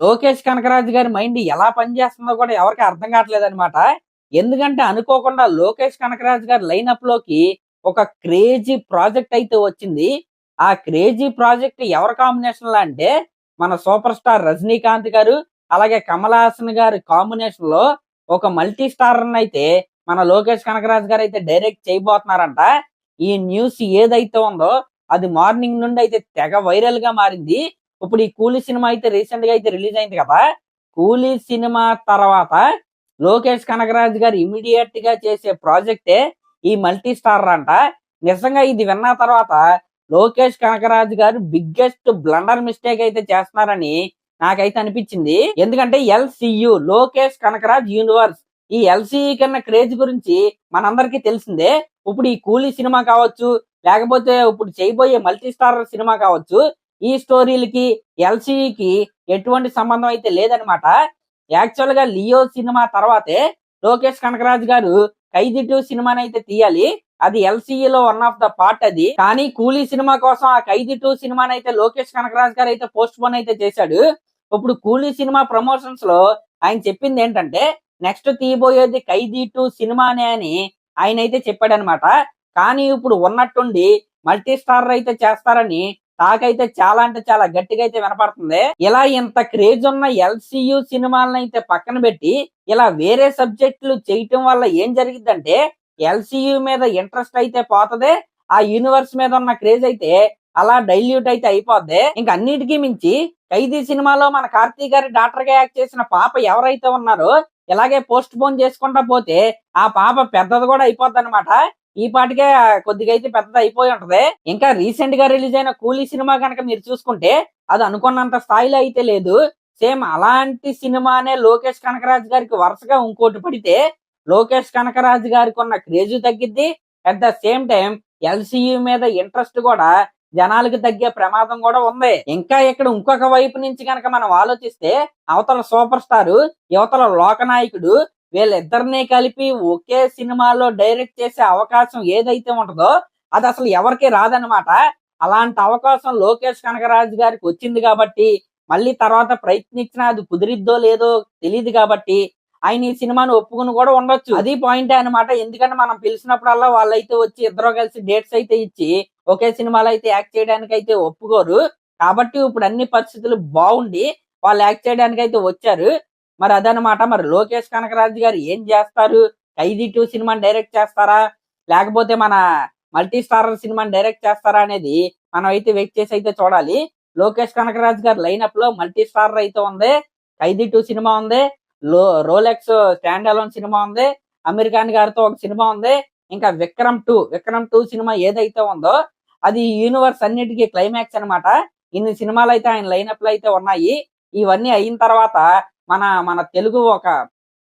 లోకేష్ కనకరాజు గారి మైండ్ ఎలా పనిచేస్తుందో కూడా ఎవరికి అర్థం కావట్లేదు అనమాట ఎందుకంటే అనుకోకుండా లోకేష్ కనకరాజు గారి లైనప్లోకి ఒక క్రేజీ ప్రాజెక్ట్ అయితే వచ్చింది. ఆ క్రేజీ ప్రాజెక్ట్ ఎవరి కాంబినేషన్లో అంటే మన సూపర్ స్టార్ రజనీకాంత్ గారు అలాగే కమల్ హాసన్ గారి కాంబినేషన్లో ఒక మల్టీ స్టార్ అయితే మన లోకేష్ కనకరాజు గారు అయితే డైరెక్ట్ చేయబోతున్నారంట. ఈ న్యూస్ ఏదైతే ఉందో అది మార్నింగ్ నుండి అయితే తెగ వైరల్గా మారింది. ఇప్పుడు ఈ కూలీ సినిమా అయితే రీసెంట్గా అయితే రిలీజ్ అయింది కదా కూలీ సినిమా తర్వాత లోకేష్ కనకరాజ్ గారు ఇమీడియట్గా చేసే ప్రాజెక్టే ఈ మల్టీ స్టార్ అంట. నిజంగా ఇది విన్న తర్వాత లోకేష్ కనకరాజ్ గారు బిగ్గెస్ట్ బ్లండర్ మిస్టేక్ అయితే చేస్తున్నారని నాకైతే అనిపించింది. ఎందుకంటే ఎల్సియు లోకేష్ కనకరాజ్ యూనివర్స్ ఈ ఎల్సిఈ కన్నా క్రేజ్ గురించి మనందరికీ తెలిసిందే. ఇప్పుడు ఈ కూలీ సినిమా కావచ్చు లేకపోతే ఇప్పుడు చేయబోయే మల్టీ స్టార్ సినిమా కావచ్చు ఈ స్టోరీలకి ఎల్సీకి ఎటువంటి సంబంధం అయితే లేదనమాట యాక్చువల్గా లియో సినిమా తర్వాతే లోకేష్ కనకరాజ్ గారు ఖైదీ టూ సినిమాని అయితే తీయాలి. అది LCE లో వన్ ఆఫ్ ద పార్ట్ అది. కానీ కూలీ సినిమా కోసం ఆ ఖైదీ టూ సినిమాని అయితే లోకేష్ కనకరాజ్ గారు అయితే పోస్ట్ పోన్ అయితే చేశాడు. ఇప్పుడు కూలీ సినిమా ప్రమోషన్స్లో ఆయన చెప్పింది ఏంటంటే నెక్స్ట్ తీయబోయేది ఖైదీ టూ సినిమానే అని ఆయన అయితే చెప్పాడనమాట కానీ ఇప్పుడు ఉన్నట్టుండి మల్టీ స్టార్ అయితే చేస్తారని నాకైతే చాలా అంటే చాలా గట్టిగా అయితే వినపడుతుంది. ఇలా ఇంత క్రేజ్ ఉన్న ఎల్సియు సినిమాలను అయితే పక్కన పెట్టి ఇలా వేరే సబ్జెక్టులు చేయటం వల్ల ఏం జరిగిద్దంటే ఎల్సియు మీద ఇంట్రెస్ట్ అయితే పోతదే ఆ యూనివర్స్ మీద ఉన్న క్రేజ్ అయితే అలా డైల్యూట్ అయితే అయిపోద్ది. ఇంకా అన్నిటికీ మించి ఖైదీ సినిమాలో మన కార్తీక్ గారి డాక్టర్గా యాక్ట్ చేసిన పాప ఎవరైతే ఉన్నారో ఇలాగే పోస్ట్ పోన్ చేసుకుంటా పోతే ఆ పాప పెద్దది కూడా అయిపోద్ది అనమాట ఈ పాటికే కొద్దిగా అయితే పెద్దది అయిపోయి ఉంటది. ఇంకా రీసెంట్గా రిలీజ్ అయిన కూలీ సినిమా కనుక మీరు చూసుకుంటే అది అనుకున్నంత స్థాయిలో అయితే లేదు. సేమ్ అలాంటి సినిమానే లోకేష్ కనకరాజ్ గారికి వరుసగా ఇంకోటి పడితే లోకేష్ కనకరాజ్ గారికి ఉన్న craze తగ్గిద్ది. At the same time LCU మీద ఇంట్రెస్ట్ కూడా జనాలకు తగ్గే ప్రమాదం కూడా ఉంది. ఇంకా ఇక్కడ ఇంకొక వైపు నుంచి కనుక మనం ఆలోచిస్తే అవతల సూపర్ స్టార్ యువతల లోకనాయకుడు వీళ్ళిద్దరినీ కలిపి ఒకే సినిమాలో డైరెక్ట్ చేసే అవకాశం ఏదైతే ఉంటుందో అది అసలు ఎవరికి రాదనమాట అలాంటి అవకాశం లోకేష్ కనకరాజు గారికి వచ్చింది కాబట్టి మళ్ళీ తర్వాత ప్రయత్నించినా అది కుదిరిద్దో లేదో తెలియదు కాబట్టి ఆయన ఈ సినిమాను ఒప్పుకుని కూడా ఉండొచ్చు. అది పాయింట్ అన్నమాట. ఎందుకంటే మనం పిలిచినప్పుడల్లా వాళ్ళైతే వచ్చి ఇద్దరు కలిసి డేట్స్ అయితే ఇచ్చి ఒకే సినిమాలో అయితే యాక్ట్ చేయడానికి అయితే ఒప్పుకోరు. కాబట్టి ఇప్పుడు అన్ని పరిస్థితులు బాగుండి వాళ్ళు యాక్ట్ చేయడానికి అయితే వచ్చారు. మరి అదనమాట మరి లోకేష్ కనకరాజు గారు ఏం చేస్తారు? ఖైదీ టూ సినిమాని డైరెక్ట్ చేస్తారా? లేకపోతే మన మల్టీ స్టార్ సినిమాని డైరెక్ట్ చేస్తారా అనేది మనం అయితే వెయిట్ చేసి అయితే చూడాలి. లోకేష్ కనకరాజు గారి లైనప్లో మల్టీ స్టార్ అయితే ఉంది. ఖైదీ టూ సినిమా ఉంది. లో రోలెక్స్ స్టాండ్ అలోన్ సినిమా ఉంది. అమీర్ ఖాన్ గారితో ఒక సినిమా ఉంది. ఇంకా Vikram two Vikram two cinema ఏదైతే ఉందో అది యూనివర్స్ అన్నిటికీ క్లైమాక్స్ అన్నమాట. ఇన్ని సినిమాలు అయితే ఆయన లైనప్లు అయితే ఉన్నాయి. ఇవన్నీ అయిన తర్వాత మన మన తెలుగు ఒక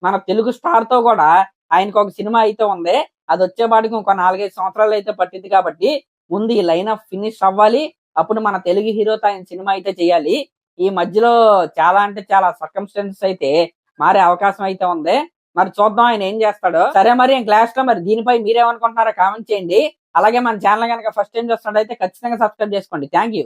మన తెలుగు స్టార్తో కూడా ఆయనకు ఒక సినిమా అయితే ఉంది. అది వచ్చేపాటికి ఇంకో నాలుగైదు సంవత్సరాలు అయితే పట్టింది కాబట్టి ముందు ఈ లైన్ అప్ ఫినిష్ అవ్వాలి. అప్పుడు మన తెలుగు హీరోతో ఆయన సినిమా అయితే చేయాలి. ఈ మధ్యలో చాలా అంటే చాలా సర్కమ్స్టెన్సెస్ అయితే మారే అవకాశం అయితే ఉంది. మరి చూద్దాం ఆయన ఏం చేస్తాడో. సరే మరి క్లాస్లో మరి దీనిపై మీరేమనుకుంటున్నారో కామెంట్ చేయండి. అలాగే మన ఛానల్ కనుక ఫస్ట్ టైం చూస్తున్నట్టయితే ఖచ్చితంగా సబ్స్క్రైబ్ చేసుకోండి. Thank you